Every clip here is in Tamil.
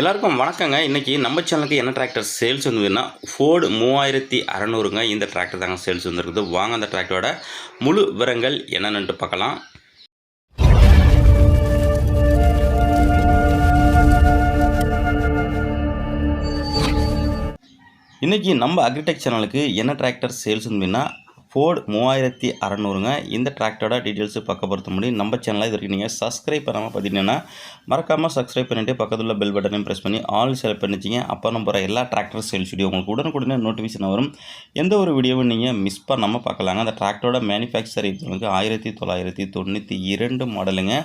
எல்லாருக்கும் வணக்கங்க. இன்றைக்கி நம்ம சேனலுக்கு என்ன டிராக்டர் சேல்ஸ் வந்ததுன்னா ஃபோர்டு மூவாயிரத்தி அறநூறுங்க. இந்த டிராக்டர் தாங்க சேல்ஸ் வந்துருக்குது. வாங்க அந்த டிராக்டரோட முழு விவரங்கள் என்னென்னு பார்க்கலாம். இன்றைக்கி நம்ம அக்ரிடெக் சேனலுக்கு என்ன டிராக்டர் சேல்ஸ் வந்துன்னா ஃபோர்டு மூவாயிரத்தி அறநூறுங்க. இந்த டிராக்டரோட டீட்டெயில்ஸு பக்கப்படுத்த பொறுத்த முடியும் நம்ம சேனலாக இது வரைக்கும் நீங்கள் சப்ஸ்கிரைப் பண்ணாமல் பார்த்தீங்கன்னா மறக்காமல் சப்ஸ்கிரைப் பண்ணிவிட்டு பக்கத்தில் உள்ள பெல் பட்டனையும் ப்ரெஸ் பண்ணி ஆல் செலக்ட் பண்ணிச்சிங்க அப்போ நம்ம போகிற எல்லா டிராக்டர் சேல்ஸ் வீடியோ உங்களுக்கு உடனுக்குடனே நோட்டிஃபிகேஷன் வரும். எந்த ஒரு வீடியோவும் நீங்கள் மிஸ் பண்ணாமல் பார்க்கலாங்க. அந்த டிராக்டரோட மேனுஃபேக்சர் உங்களுக்கு ஆயிரத்தி தொள்ளாயிரத்தி தொண்ணூற்றி இரண்டு மாடலுங்க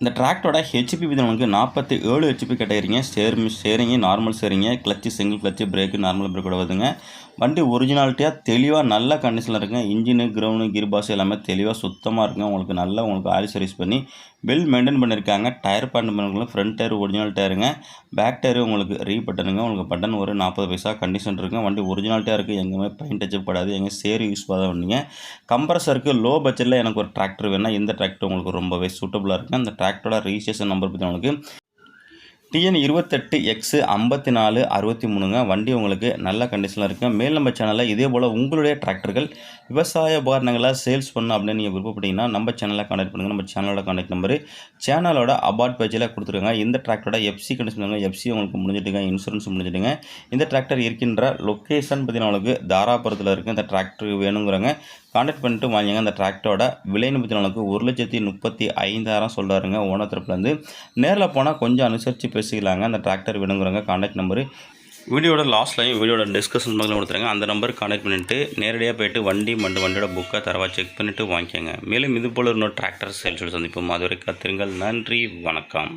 இந்த ட்ராக்டோட ஹெச்பி விதம் உங்களுக்கு நாற்பத்தி ஏழு ஹெச்பி கேட்டகரிங்க steer steering normal ஸ்டேரிங்க clutch single clutch brake normal பிரேக்கோட வருதுங்க. வண்டி ஒரிஜினாலிட்டியாக தெளிவாக நல்ல கண்டிஷனில் இருக்குங்க. இன்ஜினு கிரவுண்டு கியர் பாஸ் எல்லாமே தெளிவாக சுத்தமாக இருக்குங்க. உங்களுக்கு நல்லா உங்களுக்கு ஆயில் சர்வீஸ் பண்ணி வெல் மெயின்டைன் பண்ணியிருக்காங்க. டயர் பேண்ட் பண்ணுறது ஃப்ரண்ட் டயர் ஒரிஜினல் டயருங்க பேக் டயர் உங்களுக்கு ரீ பட்டனுங்க உங்களுக்கு பட்டன் ஒரு நாற்பது பைசா கண்டிஷன் இருக்குங்க. வண்டி ஒரிஜினாலிட்டியாக இருக்குது எங்கேயுமே பெயிண்ட் டச்சப் படாது. எங்கே சேர் யூஸ் பண்ணாத வண்டிங்க. கம்ப்ரஸருக்கு லோ பட்ஜெட்டில் எனக்கு ஒரு டிராக்டர் வேணால் இந்த டிராக்டர் உங்களுக்கு ரொம்பவே சூட்டபுளாக இருக்குங்க. அந்த டிராக்டரோட ரிஜிஸ்ட்ரேஷன் நம்பர் பற்றி உங்களுக்கு. டிஎன் இருபத்தெட்டு எக்ஸு ஐம்பத்தி நாலு அறுபத்தி மூணுங்க வண்டி உங்களுக்கு நல்ல கண்டிஷனில் இருக்குது மேல் நம்ம சேனலில் இதே போல் உங்களுடைய டிராக்டர்கள் விவசாய உபகரணங்களை சேல்ஸ் பண்ணணும் அப்படின்னு நீங்கள் விருப்பப்பட்டீங்கன்னா நம்ம சேனலில் கான்டாக்ட் பண்ணுங்கள் நம்ம சேனலோட கான்டாக்ட் நம்பரு சேனலோட அபார்ட் பேஜில் கொடுத்துருங்க இந்த டிராக்டரோட எஃப்சி கண்டிஷன் எஃப்சி உங்களுக்கு முடிஞ்சிட்டுங்க. இன்சூரன்ஸ் முடிஞ்சிட்டுங்க. இந்த டிராக்டர் இருக்கின்ற லொக்கேஷன் பார்த்தீங்கன்னா உங்களுக்கு தாராபுரத்தில் இருக்குது இந்த டிராக்டர் வேணுங்கிறாங்க காண்டாக்ட் பண்ணிட்டு வாங்கிங்க. அந்த டிராக்டரோட விலைன்னு பார்த்தீங்கன்னா ஒரு லட்சத்தி முப்பத்தி ஐந்தாயிரம் சொல்கிறாருங்க ஓனர் தரப்புலேருந்து. நேரில் போனால் கொஞ்சம் அனுசரித்து பேசிக்கலாங்க. அந்த டிராக்டர் வேணுங்கிறவங்க காண்டாக்ட் நம்பரு வீடியோட லாஸ்ட்லையும் வீடியோட டிஸ்கஷன் பக்கம் கொடுத்துருங்க. அந்த நம்பருக்கு கான்டாக்ட் பண்ணிவிட்டு நேரடியாக போயிட்டு வண்டி மண்டு வண்டியோட புக்கை தரவா செக் பண்ணிவிட்டு வாங்கிக்கோங்க. மேலும் இது போல் இன்னொரு டிராக்டர் சேல்ஸோட சந்திப்போம். அது வரைக்கும் கத்துருங்கள். நன்றி. வணக்கம்.